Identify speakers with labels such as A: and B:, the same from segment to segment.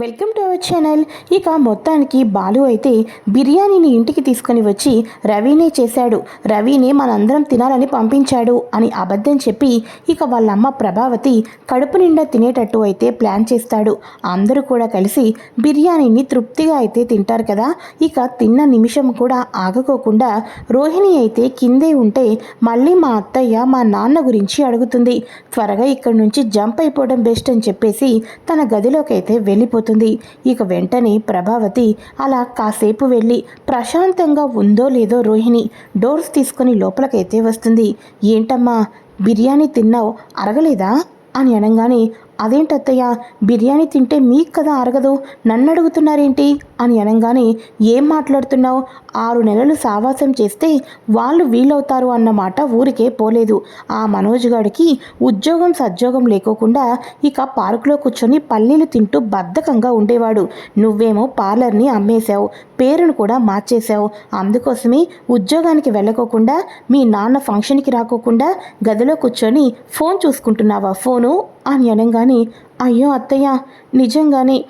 A: Welcome to our channel. ఇక మొత్తానికి బాలు అయితే బిర్యానీని ఇంటికి తీసుకొని వచ్చి రవినే చేశాడు. రవినే మనందరం తినాలని పంపించాడు అని అబద్ధం చెప్పి ఇక వాళ్ళమ్మ ప్రభావతి కడుపు నిండా తినేటట్టు అయితే ప్లాన్ చేస్తాడు. అందరూ కూడా కలిసి బిర్యానీని తృప్తిగా అయితే తింటారు కదా. ఇక తిన్న నిమిషం కూడా ఆగకోకుండా రోహిణి అయితే కిందే ఉంటే మళ్ళీ మా అత్తయ్య మా నాన్న గురించి అడుగుతుంది. త్వరగా ఇక్కడి నుంచి జంప్ అయిపోవడం బెస్ట్ అని చెప్పేసి తన గదిలోకి అయితే వెళ్ళిపోతుంది ఇక వెంటనే ప్రభావతి అలా కాసేపు వెళ్ళి ప్రశాంతంగా ఉందో లేదో రోహిణి డోర్స్ తీసుకొని లోపలికైతే వస్తుంది. ఏంటమ్మా బిర్యానీ తిన్నావు అరగలేదా? అని అనగానే అదేంటత్తయ్య బిర్యానీ తింటే మీకు కదా అరగదు నన్ను అడుగుతున్నారేంటి? అని అనగానే ఏం మాట్లాడుతున్నావు? ఆరు నెలలు సావాసం చేస్తే వాళ్ళు వీలవుతారు అన్నమాట ఊరికే పోలేదు. ఆ మనోజ్ గాడికి ఉద్యోగం సద్యోగం లేకోకుండా ఇక పార్కులో కూర్చొని పల్లీలు తింటూ బద్ధకంగా ఉండేవాడు. నువ్వేమో పార్లర్ని అమ్మేశావు పేరును కూడా మార్చేశావు. అందుకోసమే ఉద్యోగానికి వెళ్ళకోకుండా మీ నాన్న ఫంక్షన్కి రాకోకుండా గదిలో కూర్చొని ఫోన్ చూసుకుంటున్నావా ఫోను? అని అనగానే అయ్యో అత్తయ్య నిజంగానే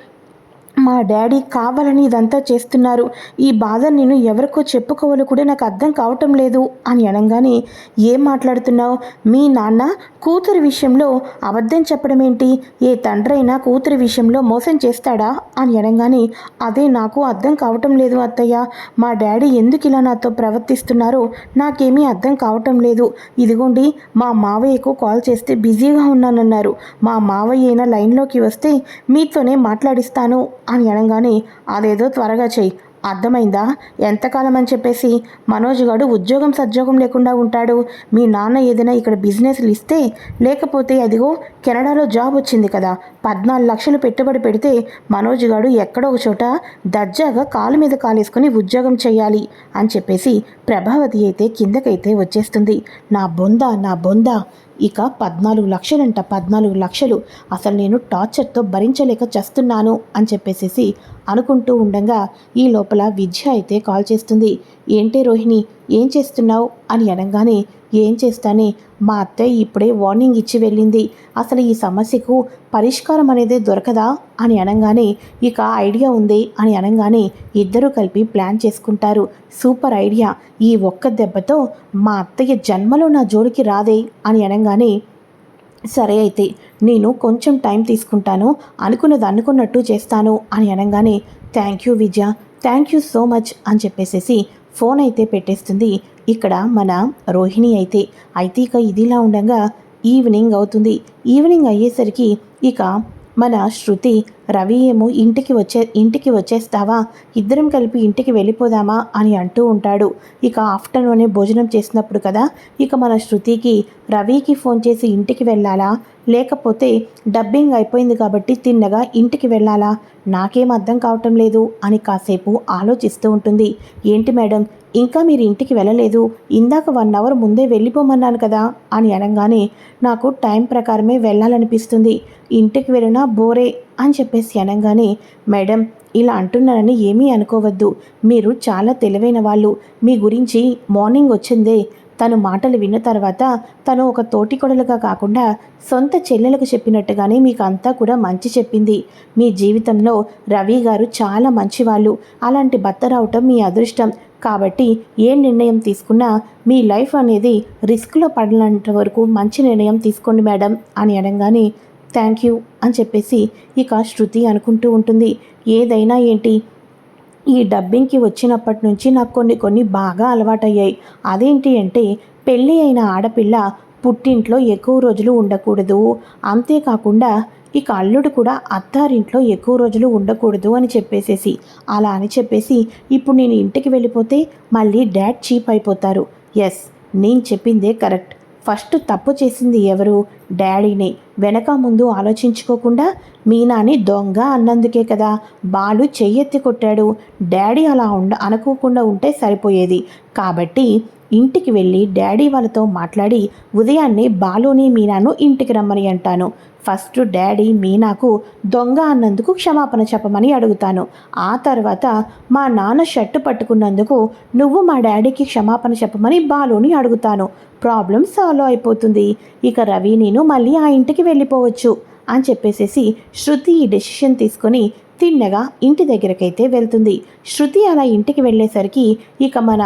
A: మా డాడీ కావాలని ఇదంతా చేస్తున్నారు. ఈ బాధ నేను ఎవరికో చెప్పుకోవాలో కూడా నాకు అర్థం కావటం లేదు అని అనగానే ఏం మాట్లాడుతున్నావు? మీ నాన్న కూతురి విషయంలో అబద్ధం చెప్పడం ఏంటి? ఏ తండ్రైనా కూతురి విషయంలో మోసం చేస్తాడా? అని అనగానే అదే నాకు అర్థం కావటం లేదు అత్తయ్య. మా డాడీ ఎందుకు ఇలా నాతో ప్రవర్తిస్తున్నారో నాకేమీ అర్థం కావటం లేదు. ఇదిగోండి మా మావయ్యకు కాల్ చేస్తే బిజీగా ఉన్నానన్నారు. మా మావయ్య అయినా లైన్లోకి వస్తే మీతోనే మాట్లాడిస్తాను అని అనగానే అదేదో త్వరగా చెయ్యి. అర్థమైందా? ఎంతకాలం అని చెప్పేసి మనోజ్ గారు ఉద్యోగం సద్యోగం లేకుండా ఉంటాడు. మీ నాన్న ఏదైనా ఇక్కడ బిజినెస్లు ఇస్తే లేకపోతే అదిగో కెనడాలో జాబ్ వచ్చింది కదా. పద్నాలుగు లక్షలు పెట్టుబడి పెడితే మనోజ్ గారు ఎక్కడో ఒక చోట దర్జాగా కాలు మీద కాలేసుకుని ఉద్యోగం చేయాలి అని చెప్పేసి ప్రభావతి అయితే కిందకైతే వచ్చేస్తుంది. నా బొంద నా బొంద. ఇక పద్నాలుగు లక్షలంట పద్నాలుగు లక్షలు. అసలు నేను టార్చర్తో భరించలేక చేస్తున్నాను అని చెప్పేసేసి అనుకుంటూ ఉండగా ఈ లోపల విద్య అయితే కాల్ చేస్తుంది. ఏంటి రోహిణి ఏం చేస్తున్నావు? అని అనగానే ఏం చేస్తానే? మా అత్తయ్య ఇప్పుడే వార్నింగ్ ఇచ్చి వెళ్ళింది. అసలు ఈ సమస్యకు పరిష్కారం అనేది దొరకదా? అని అనగానే ఇక ఐడియా ఉంది అని అనగానే ఇద్దరూ కలిపి ప్లాన్ చేసుకుంటారు. Super idea. ఈ ఒక్క దెబ్బతో మా అత్తయ్య జన్మలో నా జోలికి రాదే అని అనగానే సరే అయితే నేను కొంచెం టైం తీసుకుంటాను. అనుకున్నది అనుకున్నట్టు చేస్తాను అని అనగానే thank you Vidya thank you so much అని చెప్పేసేసి ఫోన్ అయితే పెట్టేస్తుంది. ఇక్కడ మన రోహిణి అయితే అయితే ఇక ఇదిలా ఉండగా ఈవినింగ్ అవుతుంది. ఈవినింగ్ అయ్యేసరికి ఇక మన శృతి రవి ఏమో ఇంటికి వచ్చే ఇంటికి వచ్చేస్తావా? ఇద్దరం కలిపి ఇంటికి వెళ్ళిపోదామా? అని అంటూ ఉంటాడు. ఇక ఆఫ్టర్నూనే భోజనం చేసినప్పుడు కదా ఇక మన శృతికి రవికి ఫోన్ చేసి ఇంటికి వెళ్ళాలా? లేకపోతే డబ్బింగ్ అయిపోయింది కాబట్టి తిన్నగా ఇంటికి వెళ్ళాలా? నాకేం అర్థం కావటం లేదు అని కాసేపు ఆలోచిస్తూ ఉంటుంది. ఏంటి మేడం ఇంకా మీరు ఇంటికి వెళ్ళలేదు. ఇందాక వన్ అవర్ ముందే వెళ్ళిపోమన్నాను కదా అని అనగానే నాకు టైం ప్రకారమే వెళ్ళాలనిపిస్తుంది. ఇంటికి వెళ్ళినా బోరే అని చెప్పేసి అనగానే మేడం ఇలా అంటున్నారని ఏమీ అనుకోవద్దు. మీరు చాలా తెలివైన వాళ్ళు. మీ గురించి మార్నింగ్ వచ్చిందే. తను మాటలు విన్న తర్వాత తను ఒక తోటికొడలుగా కాకుండా సొంత చెల్లెలకు చెప్పినట్టుగానే మీకు అంతా కూడా మంచి చెప్పింది. మీ జీవితంలో రవి గారు చాలా మంచివాళ్ళు. అలాంటి భర్త రావటం మీ అదృష్టం. కాబట్టి ఏ నిర్ణయం తీసుకున్నా మీ లైఫ్ అనేది రిస్క్లో పడనంత వరకు మంచి నిర్ణయం తీసుకోండి మేడం అని అనగానే థ్యాంక్ యూ అని చెప్పేసి ఇక శృతి అనుకుంటూ ఉంటుంది. ఏదైనా ఏంటి? ఈ డబ్బింగ్కి వచ్చినప్పటి నుంచి నాకు కొన్ని కొన్ని బాగా అలవాటయ్యాయి. అదేంటి అంటే పెళ్ళి అయిన ఆడపిల్ల పుట్టింట్లో ఎక్కువ రోజులు ఉండకూడదు. అంతేకాకుండా ఇక అల్లుడు కూడా అత్తారింట్లో ఎక్కువ రోజులు ఉండకూడదు అని చెప్పేసేసి అలా అని చెప్పేసి ఇప్పుడు నేను ఇంటికి వెళ్ళిపోతే మళ్ళీ డాడ్ చీప్ అయిపోతారు. ఎస్ నేను చెప్పిందే కరెక్ట్. ఫస్ట్ తప్పు చేసింది ఎవరు? డాడీని వెనక ముందు ఆలోచించుకోకుండా మీనాని దొంగ అన్నందుకే కదా. బాలు చెయ్యెత్తి కొట్టాడు. డాడీ అలా ఉండ అనుకోకుండా ఉంటే సరిపోయేది. కాబట్టి ఇంటికి వెళ్ళి డాడీ వాళ్ళతో మాట్లాడి ఉదయాన్నే బాలుని మీనాను ఇంటికి రమ్మని అంటాను. ఫస్ట్ డాడీ మీనాకు దొంగ అన్నందుకు క్షమాపణ చెప్పమని అడుగుతాను. ఆ తర్వాత మా నాన్న షర్టు పట్టుకున్నందుకు నువ్వు మా డాడీకి క్షమాపణ చెప్పమని బాలుని అడుగుతాను. ప్రాబ్లం సాల్వ్ అయిపోతుంది. ఇక రవి నేను మళ్ళీ ఆ ఇంటికి వెళ్ళిపోవచ్చు అని చెప్పేసేసి శృతి ఈ డెసిషన్ తీసుకొని తిన్నగా ఇంటి దగ్గరకైతే వెళ్తుంది. శృతి అలా ఇంటికి వెళ్ళేసరికి ఇక మన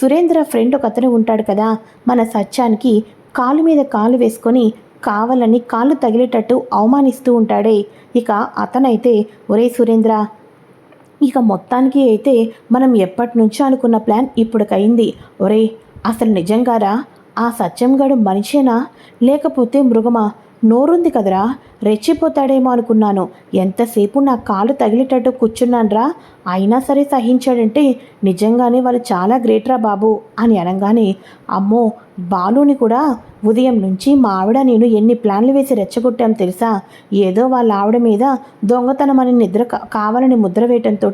A: సురేంద్ర ఫ్రెండ్ ఒక అతను ఉంటాడు కదా మన సత్యానికి కాలు మీద కాలు వేసుకొని కావాలని కాళ్ళు తగిలేటట్టు అవమానిస్తూ ఉంటాడే. ఇక అతనైతే ఒరే సురేంద్ర ఇక మొత్తానికి అయితే మనం ఎప్పటి నుంచో అనుకున్న ప్లాన్ ఇప్పుడుకైంది ఒరే అసలు నిజంగారా? ఆ సత్యంగాడు మనిషేనా? లేకపోతే మృగమా? నోరుంది కదరా. రెచ్చిపోతాడేమో అనుకున్నాను. ఎంతసేపు నా కాలు తగిలేటట్టు కూర్చున్నాన్రా? అయినా సరే సహించాడంటే నిజంగానే వాళ్ళు చాలా గ్రేట్రా బాబు అని అనగానే అమ్మో బాలుని కూడా ఉదయం నుంచి మా ఆవిడ నేను ఎన్ని ప్లాన్లు వేసి రెచ్చగొట్టాం తెలుసా? ఏదో వాళ్ళ ఆవిడ మీద దొంగతనం అని నిద్ర కావాలని ముద్ర వేయటంతో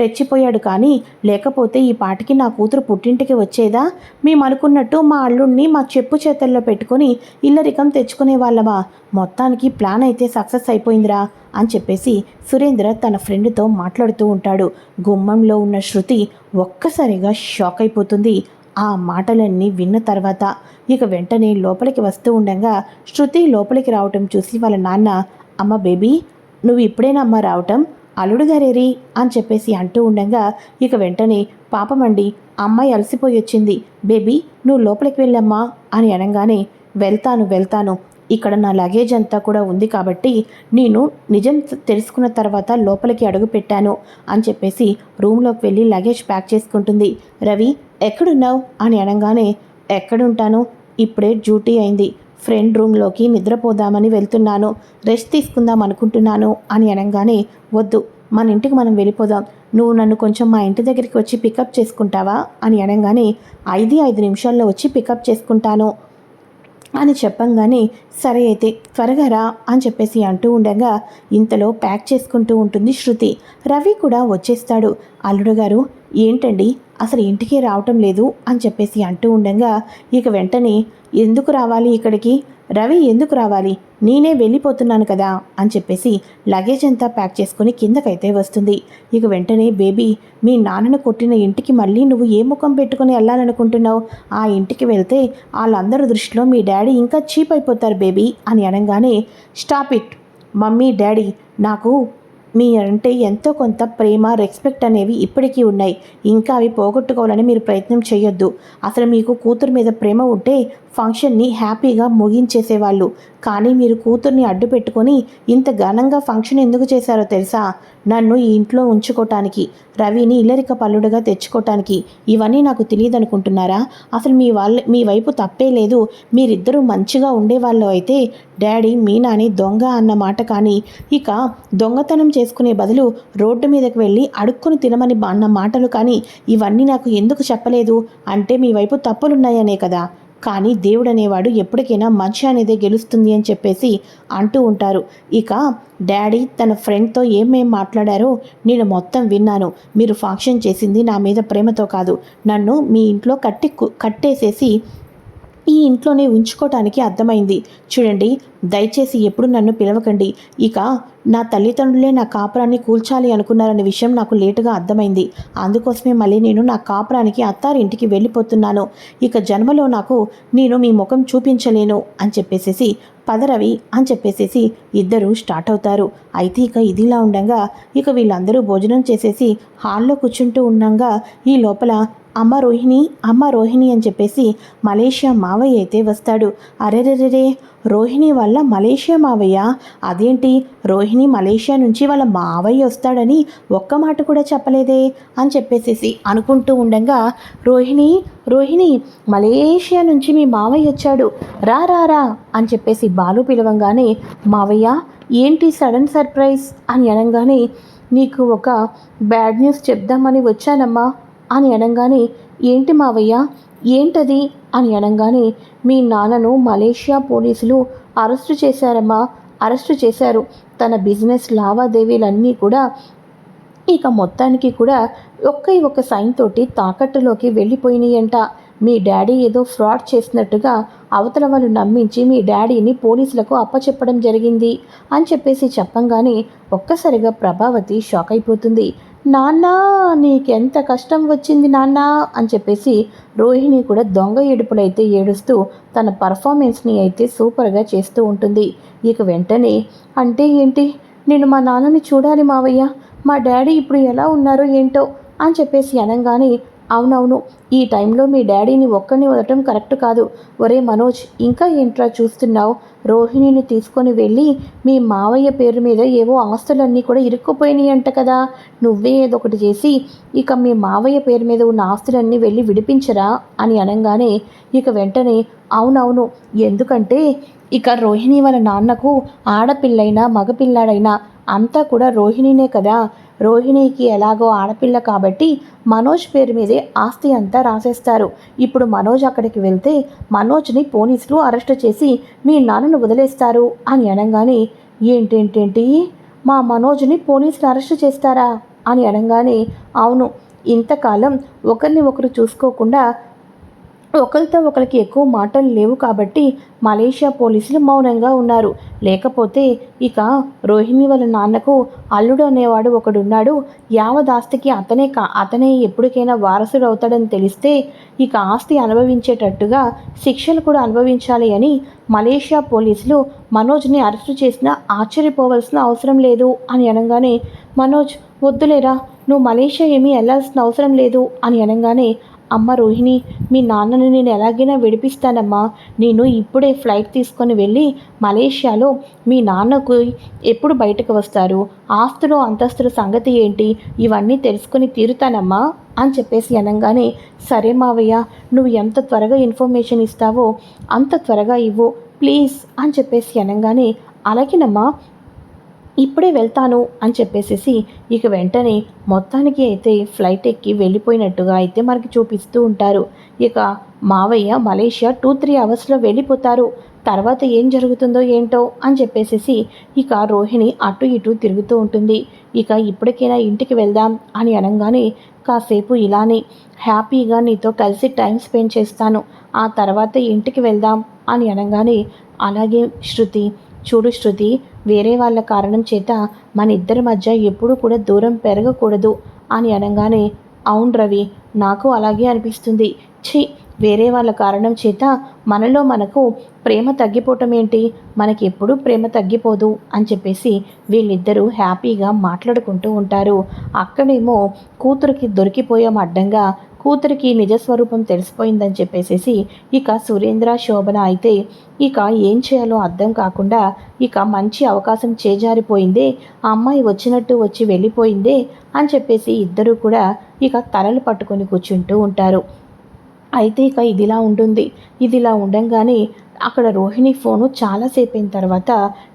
A: రెచ్చిపోయాడు కానీ లేకపోతే ఈ పాటికి నా కూతురు పుట్టింటికి వచ్చేదా? మేము అనుకున్నట్టు మా అల్లుడిని మా చెప్పు చేతల్లో పెట్టుకొని ఇల్లరికం తెచ్చుకునే వాళ్ళమా మొత్తానికి ప్లాన్ అయితే సక్సెస్ అయిపోయిందిరా అని చెప్పేసి సురేంద్ర తన ఫ్రెండ్తో మాట్లాడుతూ ఉంటాడు. గుమ్మంలో ఉన్న శృతి ఒక్కసారిగా షాక్ అయిపోతుంది. ఆ మాటలన్నీ విన్న తర్వాత ఇక వెంటనే లోపలికి వస్తూ ఉండగా శృతి లోపలికి రావటం చూసి వాళ్ళ నాన్న అమ్మ బేబీ నువ్వు ఇప్పుడేనమ్మా రావటం? అల్లుడు గారేరి? అని చెప్పేసి అంటూ ఉండగా ఇక వెంటనే పాపమండి అమ్మాయి అలసిపోయి వచ్చింది. బేబీ నువ్వు లోపలికి వెళ్ళమ్మా అని అనగానే వెళ్తాను వెళ్తాను ఇక్కడ నా లగేజ్ అంతా కూడా ఉంది కాబట్టి నేను నిజం తెలుసుకున్న తర్వాత లోపలికి అడుగు పెట్టాను అని చెప్పేసి రూమ్లోకి వెళ్ళి లగేజ్ ప్యాక్ చేసుకుంటుంది. రవి ఎక్కడున్నావు? అని అనగానే ఎక్కడుంటాను? ఇప్పుడే డ్యూటీ అయింది. ఫ్రెండ్ రూమ్లోకి నిద్రపోదామని వెళ్తున్నాను. రెస్ట్ తీసుకుందాం అనుకుంటున్నాను అని అనగానే వద్దు మన ఇంటికి మనం వెళ్ళిపోదాం. నువ్వు నన్ను కొంచెం మా ఇంటి దగ్గరికి వచ్చి పికప్ చేసుకుంటావా? అని అనగానే ఐదు ఐదు నిమిషాల్లో వచ్చి పికప్ చేసుకుంటాను అని చెప్పంగానే సరే అయితే త్వరగా రా అని చెప్పేసి అంటూ ఉండగా ఇంతలో ప్యాక్ చేసుకుంటూ ఉంటుంది శృతి. రవి కూడా వచ్చేస్తాడు. అల్లుడు గారు ఏంటండి? అసలు ఇంటికి రావటం లేదు అని చెప్పేసి అంటూ ఉండగా ఇక వెంటనే ఎందుకు రావాలి ఇక్కడికి? రవి ఎందుకు రావాలి? నేనే వెళ్ళిపోతున్నాను కదా అని చెప్పేసి లగేజ్ అంతా ప్యాక్ చేసుకుని కిందకైతే వస్తుంది. ఇక వెంటనే బేబీ మీ నాన్నను కొట్టిన ఇంటికి మళ్ళీ నువ్వు ఏ ముఖం పెట్టుకుని వెళ్ళాలనుకుంటున్నావు? ఆ ఇంటికి వెళ్తే వాళ్ళందరి దృష్టిలో మీ డాడీ ఇంకా చీప్ అయిపోతారు బేబీ అని అనగానే స్టాప్ ఇట్. మమ్మీ డాడీ నాకు మీ అంటే ఎంతో కొంత ప్రేమ రెస్పెక్ట్ అనేవి ఇప్పటికీ ఉన్నాయి. ఇంకా అవి పోగొట్టుకోవాలని మీరు ప్రయత్నం చేయొద్దు. అసలు మీకు కూతురు మీద ప్రేమ ఉంటే ఫంక్షన్ని హ్యాపీగా ముగించేసేవాళ్ళు. కానీ మీరు కూతుర్ని అడ్డు పెట్టుకొని ఇంత ఘనంగా ఫంక్షన్ ఎందుకు చేశారో తెలుసా? నన్ను ఈ ఇంట్లో ఉంచుకోవటానికి రవిని ఇల్లరిక పల్లుడుగా తెచ్చుకోవటానికి ఇవన్నీ నాకు తెలియదు అనుకుంటున్నారా అసలు మీ వాళ్ళ మీ వైపు తప్పే లేదు. మీరిద్దరూ మంచిగా ఉండేవాళ్ళు అయితే డాడీ మీనాని దొంగ అన్న మాట కానీ ఇక దొంగతనం చేసుకునే బదులు రోడ్డు మీదకి వెళ్ళి అడుక్కుని తినమని అన్న మాటలు కానీ ఇవన్నీ నాకు ఎందుకు చెప్పలేదు? అంటే మీ వైపు తప్పులున్నాయనే కదా. కానీ దేవుడు అనేవాడు ఎప్పటికైనా మంచి అనేదే గెలుస్తుంది అని చెప్పేసి అంటూ ఉంటారు. ఇక డాడీ తన ఫ్రెండ్తో ఏమేం మాట్లాడారో నేను మొత్తం విన్నాను. మీరు ఫంక్షన్ చేసింది నా మీద ప్రేమతో కాదు. నన్ను మీ ఇంట్లో కట్టి కట్టేసేసి ఈ ఇంట్లోనే ఉంచుకోవటానికి అర్థమైంది. చూడండి దయచేసి ఎప్పుడు నన్ను పిలవకండి. ఇక నా తల్లిదండ్రులే నా కాపురాన్ని కూల్చాలి అనుకున్నారనే విషయం నాకు లేటుగా అర్థమైంది. అందుకోసమే మళ్ళీ నేను నా కాపురానికి అత్తారింటికి వెళ్ళిపోతున్నాను. ఇక జన్మలో నాకు నేను మీ ముఖం చూపించలేను అని చెప్పేసేసి పదరవి అని చెప్పేసేసి ఇద్దరు స్టార్ట్ అవుతారు. అయితే ఇక ఇదిలా ఉండగా ఇక వీళ్ళందరూ భోజనం చేసేసి హాల్లో కూర్చుంటూ ఉండగా ఈ లోపల అమ్మ రోహిణి అమ్మ రోహిణి అని చెప్పేసి మలేషియా మావయ్య అయితే వస్తాడు. అరెరెరెరే రోహిణి వల్ల మలేషియా మావయ్య? అదేంటి? రోహిణి మలేషియా నుంచి వాళ్ళ మావయ్య వస్తాడని ఒక్క మాట కూడా చెప్పలేదే అని చెప్పేసేసి అనుకుంటూ ఉండగా రోహిణి రోహిణి మలేషియా నుంచి మీ మావయ్య వచ్చాడు. రా రా రా అని చెప్పేసి బాలు పిలవంగానే మావయ్య ఏంటి సడన్ సర్ప్రైజ్? అని అనగానే నీకు ఒక బ్యాడ్ న్యూస్ చెప్దామని వచ్చానమ్మా. అని అనగానే ఏంటి మావయ్య? ఏంటది? అని అనగానే మీ నాన్నను మలేషియా పోలీసులు అరెస్టు చేశారమ్మా అరెస్టు చేశారు. తన బిజినెస్ లావాదేవీలన్నీ కూడా ఇక మొత్తానికి కూడా ఒక్క ఒక్క సైన్ తోటి తాకట్టులోకి వెళ్ళిపోయినాయంట. మీ డాడీ ఏదో ఫ్రాడ్ చేసినట్టుగా అవతల వాళ్ళు నమ్మించి మీ డాడీని పోలీసులకు అప్పచెప్పడం జరిగింది. అని చెప్పేసి చెప్పంగానే ఒక్కసారిగా ప్రభావతి షాక్ అయిపోతుంది. నాన్న నీకెంత కష్టం వచ్చింది నాన్న అని చెప్పేసి రోహిణి కూడా దొంగ ఏడుపులైతే ఏడుస్తూ తన పర్ఫార్మెన్స్ని అయితే సూపర్గా చేస్తూ ఉంటుంది. ఇక వెంటనే అంటే ఏంటి? నేను మా నాన్నని చూడాలి మావయ్య. మా డాడీ ఇప్పుడు ఎలా ఉన్నారో ఏంటో? అని చెప్పేసి అనగానే అవునవును ఈ టైంలో మీ డాడీని ఒక్కడిని వదలటం కరెక్ట్ కాదు. ఒరే మనోజ్ ఇంకా ఏంట్రా చూస్తున్నావు? రోహిణిని తీసుకొని వెళ్ళి మీ మావయ్య పేరు మీద ఏవో ఆస్తులన్నీ కూడా ఇరుక్కుపోయినాయి అంట కదా. నువ్వే ఏదో ఒకటి చేసి ఇక మీ మావయ్య పేరు మీద ఉన్న ఆస్తులన్నీ వెళ్ళి విడిపించరా? అని అనగానే ఇక వెంటనే అవునవును ఎందుకంటే ఇక రోహిణి వాళ్ళ నాన్నకు ఆడపిల్లైనా మగపిల్లాడైనా అంతా కూడా రోహిణినే కదా. రోహిణికి ఎలాగో ఆడపిల్ల కాబట్టి మనోజ్ పేరు మీదే ఆస్తి అంతా రాసేస్తారు. ఇప్పుడు మనోజ్ అక్కడికి వెళ్తే మనోజ్ని పోలీసులు అరెస్ట్ చేసి మీ నాన్నను వదిలేస్తారు అని అనగానే ఏంటేంటేంటి? మా మనోజ్ని పోలీసులు అరెస్ట్ చేస్తారా? అని అనగానే అవును ఇంతకాలం ఒకరిని ఒకరు చూసుకోకుండా ఒకరితో ఒకరికి ఎక్కువ మాటలు లేవు కాబట్టి మలేషియా పోలీసులు మౌనంగా ఉన్నారు. లేకపోతే ఇక రోహిణి వాళ్ళ నాన్నకు అల్లుడు అనేవాడు ఒకడున్నాడు. యావదాస్తికి అతనే కా అతనే ఎప్పటికైనా వారసుడు అవుతాడని తెలిస్తే ఇక ఆస్తి అనుభవించేటట్టుగా శిక్షలు కూడా అనుభవించాలి అని మలేషియా పోలీసులు మనోజ్ని అరెస్టు చేసినా ఆశ్చర్యపోవలసిన అవసరం లేదు అని అనగానే మనోజ్ వద్దులేరా నువ్వు మలేషియా ఏమీ వెళ్ళాల్సిన అవసరం లేదు అని అనగానే అమ్మ రోహిణి మీ నాన్నని నేను ఎలాగైనా విడిపిస్తానమ్మా. నేను ఇప్పుడే ఫ్లైట్ తీసుకొని వెళ్ళి మలేషియాలో మీ నాన్నకు ఎప్పుడు బయటకు వస్తారు? ఆస్తులు అంతస్తుల సంగతి ఏంటి? ఇవన్నీ తెలుసుకొని తీరుతానమ్మా అని చెప్పేసి అనగానే సరే మావయ్య నువ్వు ఎంత త్వరగా ఇన్ఫర్మేషన్ ఇస్తావో అంత త్వరగా ఇవ్వు ప్లీజ్ అని చెప్పేసి అనగానే అలాగేనమ్మా ఇప్పుడే వెళ్తాను అని చెప్పేసేసి ఇక వెంటనే మొత్తానికి అయితే ఫ్లైట్ ఎక్కి వెళ్ళిపోయినట్టుగా అయితే మనకి చూపిస్తూ ఉంటారు. ఇక మావయ్య మలేషియా టూ త్రీ అవర్స్లో వెళ్ళిపోతారు. తర్వాత ఏం జరుగుతుందో ఏంటో అని చెప్పేసేసి ఇక రోహిణి అటు ఇటు తిరుగుతూ ఉంటుంది. ఇక ఇప్పటికైనా ఇంటికి వెళ్దాం అని అనగానే కాసేపు ఇలానే హ్యాపీగా నీతో కలిసి టైం స్పెండ్ చేస్తాను. ఆ తర్వాత ఇంటికి వెళ్దాం అని అనగానే అలాగే శృతి చూడు శృతి వేరే వాళ్ళ కారణం చేత మన ఇద్దరి మధ్య ఎప్పుడూ కూడా దూరం పెరగకూడదు అని అనగానే అవును రవి నాకు అలాగే అనిపిస్తుంది. ఛీ వేరే వాళ్ళ కారణం చేత మనలో మనకు ప్రేమ తగ్గిపోవటం ఏంటి? మనకి ఎప్పుడూ ప్రేమ తగ్గిపోదు అని చెప్పేసి వీళ్ళిద్దరూ హ్యాపీగా మాట్లాడుకుంటూ ఉంటారు. అక్కడేమో కూతురికి దొరికిపోయాం అడ్డంగా కూతురికి నిజస్వరూపం తెలిసిపోయిందని చెప్పేసేసి ఇక సురేంద్ర శోభన అయితే ఇక ఏం చేయాలో అర్థం కాకుండా ఇక మంచి అవకాశం చేజారిపోయిందే ఆ అమ్మాయి వచ్చినట్టు వచ్చి వెళ్ళిపోయిందే అని చెప్పేసి ఇద్దరూ కూడా ఇక తలలు పట్టుకొని కూర్చుంటూ ఉంటారు. అయితే ఇక ఇదిలా ఉంటుంది. ఇదిలా ఉండంగానే అక్కడ రోహిణి ఫోను చాలాసేపు అయిన తర్వాత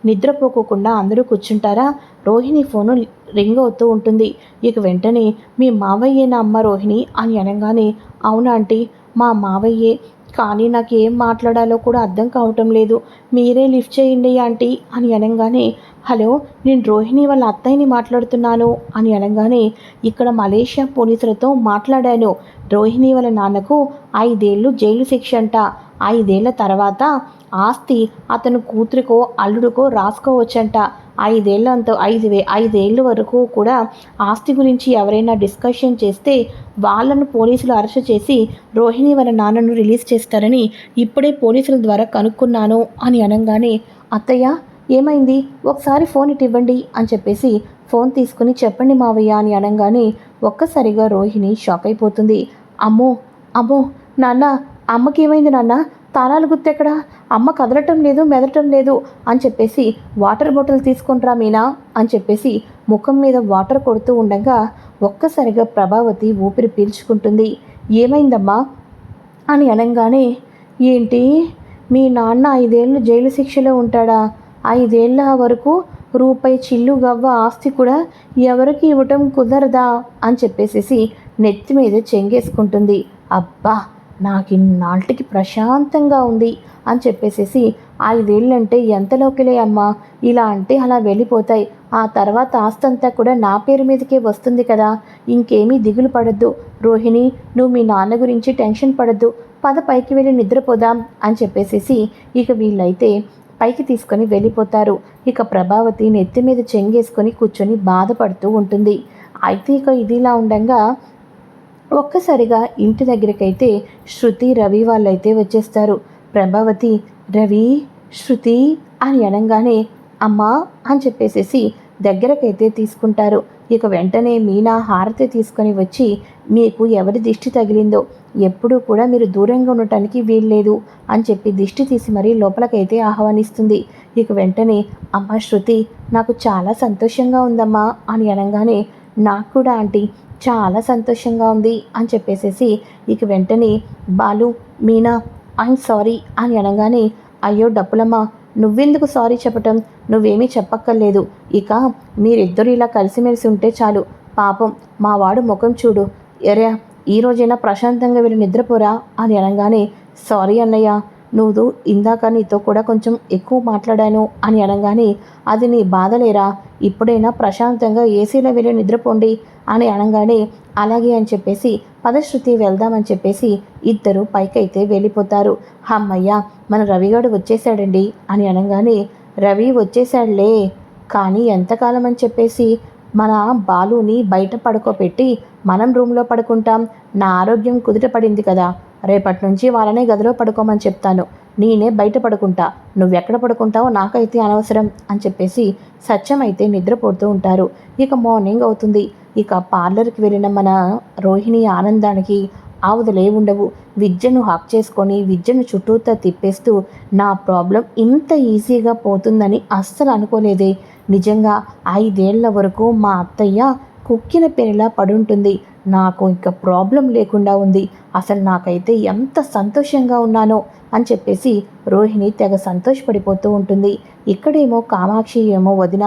A: నిద్రపోకోకుండా అందరూ కూర్చుంటారా? రోహిణి ఫోను రింగ్ అవుతూ ఉంటుంది. ఇక వెంటనే మీ మావయ్యేనా అమ్మ రోహిణి అని అనగానే అవునా ఆంటీ మా మావయ్యే. కానీ నాకు ఏం మాట్లాడాలో కూడా అర్థం కావటం లేదు. మీరే లిఫ్ట్ చేయండి ఆంటీ అని అనగానే హలో నేను రోహిణి వాళ్ళ అత్తయ్యని మాట్లాడుతున్నాను అని అనగానే ఇక్కడ మలేషియా పోలీసులతో మాట్లాడాను. రోహిణి వాళ్ళ నాన్నకు ఐదేళ్ళు జైలు శిక్ష అంట. ఐదేళ్ళ తర్వాత ఆస్తి అతను కూతురికో అల్లుడికో రాసుకోవచ్చంట. ఐదేళ్ళంత ఐదు వే ఐదేళ్ళ వరకు కూడా ఆస్తి గురించి ఎవరైనా డిస్కషన్ చేస్తే వాళ్ళను పోలీసులు అరెస్ట్ చేసి రోహిణి వాళ్ళ నాన్నను రిలీజ్ చేస్తారని ఇప్పుడే పోలీసుల ద్వారా కనుక్కున్నాను అని అనగానే అత్తయ్య ఏమైంది? ఒకసారి ఫోన్ ఇటు ఇవ్వండి అని చెప్పేసి ఫోన్ తీసుకుని చెప్పండి మావయ్య అని అనగానే ఒక్కసారిగా రోహిణి షాక్ అయిపోతుంది. అమ్మో అమ్మో నాన్న అమ్మకి ఏమైంది నాన్న? తాళాలు గుర్తెక్కడా అమ్మ కదలటం లేదు మెదలటం లేదు అని చెప్పేసి వాటర్ బాటిల్ తీసుకుంట్రా మీనా అని చెప్పేసి ముఖం మీద వాటర్ కొడుతూ ఉండగా ఒక్కసారిగా ప్రభావతి ఊపిరి పీల్చుకుంటుంది. ఏమైందమ్మా? అని అనగానే ఏంటి? మీ నాన్న ఐదేళ్ళు జైలు శిక్షలో ఉంటాడా? ఐదేళ్ళ వరకు రూపాయి చిల్లు గవ్వ ఆస్తి కూడా ఎవరికి ఇవ్వటం కుదరదా అని చెప్పేసేసి నెత్తి మీద చెంగేసుకుంటుంది. అబ్బా నాకు ఇన్నాళ్ళకి ప్రశాంతంగా ఉంది అని చెప్పేసేసి ఐదేళ్ళంటే ఎంతలోకిలే అమ్మా ఇలా అంటే అలా వెళ్ళిపోతాయి. ఆ తర్వాత ఆస్తంతా కూడా నా పేరు మీదకే వస్తుంది కదా ఇంకేమీ దిగులు పడద్దు. రోహిణి నువ్వు మీ నాన్న గురించి టెన్షన్ పడద్దు. పద పైకి వెళ్ళి నిద్రపోదాం అని చెప్పేసేసి ఇక వీళ్ళైతే పైకి తీసుకొని వెళ్ళిపోతారు. ఇక ప్రభావతి నెత్తి మీద చెంగేసుకొని కూర్చొని బాధపడుతూ ఉంటుంది. అయితే ఇక ఇదిలా ఉండగా ఒక్కసారిగా ఇంటి దగ్గరికైతే శృతి రవి వాళ్ళైతే వచ్చేస్తారు. ప్రభావతి రవి శృతి అని అనగానే అమ్మా అని చెప్పేసేసి దగ్గరకైతే తీసుకుంటారు. ఇక వెంటనే మీనా హారతి తీసుకొని వచ్చి మీకు ఎవరి దిష్టి తగిలిందో? ఎప్పుడూ కూడా మీరు దూరంగా ఉండటానికి వీల్లేదు అని చెప్పి దిష్టి తీసి మరీ లోపలకైతే ఆహ్వానిస్తుంది. ఇక వెంటనే అమ్మ శృతి నాకు చాలా సంతోషంగా ఉందమ్మా అని అనగానే నాకు కూడా ఆంటీ చాలా సంతోషంగా ఉంది అని చెప్పేసేసి ఇక వెంటనే బాలు మీనా ఐమ్ సారీ అని అనగానే అయ్యో డప్పులమ్మ నువ్వెందుకు సారీ చెప్పటం? నువ్వేమీ చెప్పక్కర్లేదు. ఇక మీరిద్దరు ఇలా కలిసిమెలిసి ఉంటే చాలు. పాపం మా వాడు ముఖం చూడు. ఎరా ఈ రోజైనా ప్రశాంతంగా వీళ్ళు నిద్రపోరా? అని అనగానే సారీ అన్నయ్య నువ్వు ఇందాక నీతో కూడా కొంచెం ఎక్కువ మాట్లాడాను అని అనగానే అది నీ బాధలేరా? ఇప్పుడైనా ప్రశాంతంగా ఏసీలో వెళ్ళి నిద్రపోండి అని అనగానే అలాగే అని చెప్పేసి పదశృతి వెళ్దామని చెప్పేసి ఇద్దరు పైకైతే వెళ్ళిపోతారు. హమ్మయ్య మన రవిగాడు వచ్చేసాడండి అని అనగానే రవి వచ్చేసాడులే కానీ ఎంతకాలం అని చెప్పేసి? మన బాలుని బయట పడుకోబెట్టి మనం రూమ్లో పడుకుంటాం. నా ఆరోగ్యం కుదుట పడింది కదా. రేపటి నుంచి వాళ్ళనే గదిలో పడుకోమని చెప్తాను. నేనే బయట పడుకుంటా నువ్వెక్కడ పడుకుంటావో నాకైతే అనవసరం అని చెప్పేసి సత్యం అయితే నిద్రపోతూ ఉంటారు. ఇక మార్నింగ్ అవుతుంది. ఇక పార్లర్కి వెళ్ళిన మన రోహిణి ఆనందానికి ఆవుదలే ఉండవు. విద్యను హాక్ చేసుకొని విద్యను చుట్టూతా తిప్పేస్తూ నా ప్రాబ్లం ఇంత ఈజీగా పోతుందని అస్సలు అనుకోలేదే. నిజంగా ఐదేళ్ళ వరకు మా అత్తయ్య కుక్కిన పెనిలా పడుంటుంది. నాకు ఇంకా ప్రాబ్లం లేకుండా ఉంది. అసలు నాకైతే ఎంత సంతోషంగా ఉన్నానో అని చెప్పేసి రోహిణి తెగ సంతోషపడిపోతూ ఉంటుంది. ఇక్కడేమో కామాక్షి ఏమో వదిన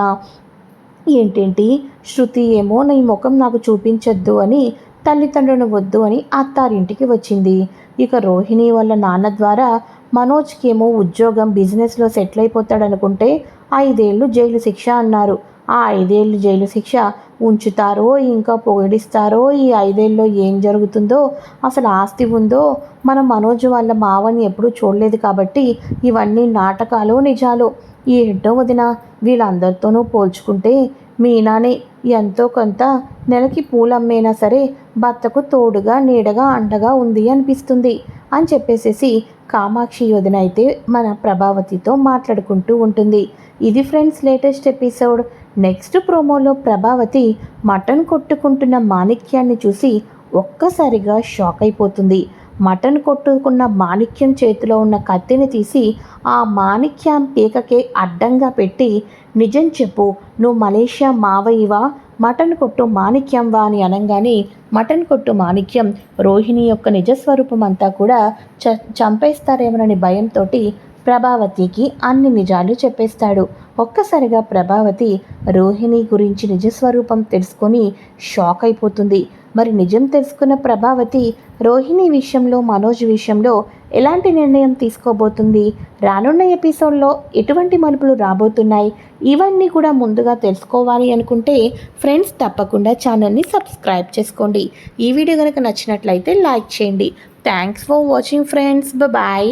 A: ఏంటేంటి? శృతి ఏమో నీ ముఖం నాకు చూపించొద్దు అని తల్లిదండ్రులను వద్దు అని అత్తారింటికి వచ్చింది. ఇక రోహిణి వాళ్ళ నాన్న ద్వారా మనోజ్కి ఏమో ఉద్యోగం బిజినెస్లో సెటిల్ అయిపోతాడనుకుంటే ఐదేళ్ళు జైలు శిక్ష అన్నారు. ఆ ఐదేళ్ళు జైలు శిక్ష ఉంచుతారో ఇంకా పొగిడిస్తారో ఈ ఐదేళ్ళలో ఏం జరుగుతుందో అసలు ఆస్తి ఉందో మన మనోజ్ వాళ్ళ మావని ఎప్పుడూ చూడలేదు కాబట్టి ఇవన్నీ నాటకాలు నిజాలు. ఏంటో వదిన వీళ్ళందరితోనూ పోల్చుకుంటే మీనానే ఎంతో కొంత నెలకి పూలమ్మైనా సరే భర్తకు తోడుగా నీడగా అండగా ఉంది అనిపిస్తుంది అని చెప్పేసేసి కామాక్షి వదిన అయితే మన ప్రభావతితో మాట్లాడుకుంటూ ఉంటుంది. ఇది ఫ్రెండ్స్ లేటెస్ట్ ఎపిసోడ్. నెక్స్ట్ ప్రోమోలో ప్రభావతి మటన్ కొట్టుకుంటున్న మాణిక్యాన్ని చూసి ఒక్కసారిగా షాక్ అయిపోతుంది. మటన్ కొట్టుకున్న మాణిక్యం చేతిలో ఉన్న కత్తిని తీసి ఆ మాణిక్యం పీకకే అడ్డంగా పెట్టి నిజం చెప్పు నువ్వు మలేషియా మావయ్యవా? మటన్ కొట్టు మాణిక్యం వా అని అనగానే మటన్ కొట్టు మాణిక్యం రోహిణి యొక్క నిజస్వరూపం అంతా కూడా చ చంపేస్తారేమోనని భయంతో ప్రభావతికి అన్ని నిజాలు చెప్పేస్తాడు. ఒక్కసారిగా ప్రభావతి రోహిణి గురించి నిజస్వరూపం తెలుసుకొని షాక్ అయిపోతుంది. మరి నిజం తెలుసుకున్న ప్రభావతి రోహిణి విషయంలో మనోజ్ విషయంలో ఎలాంటి నిర్ణయం తీసుకోబోతుంది? రానున్న ఎపిసోడ్లో ఎటువంటి మలుపులు రాబోతున్నాయి? ఇవన్నీ కూడా ముందుగా తెలుసుకోవాలి అనుకుంటే ఫ్రెండ్స్ తప్పకుండా ఛానల్ని సబ్స్క్రైబ్ చేసుకోండి. ఈ వీడియో కనుక నచ్చినట్లయితే లైక్ చేయండి. Thanks for watching friends. Bye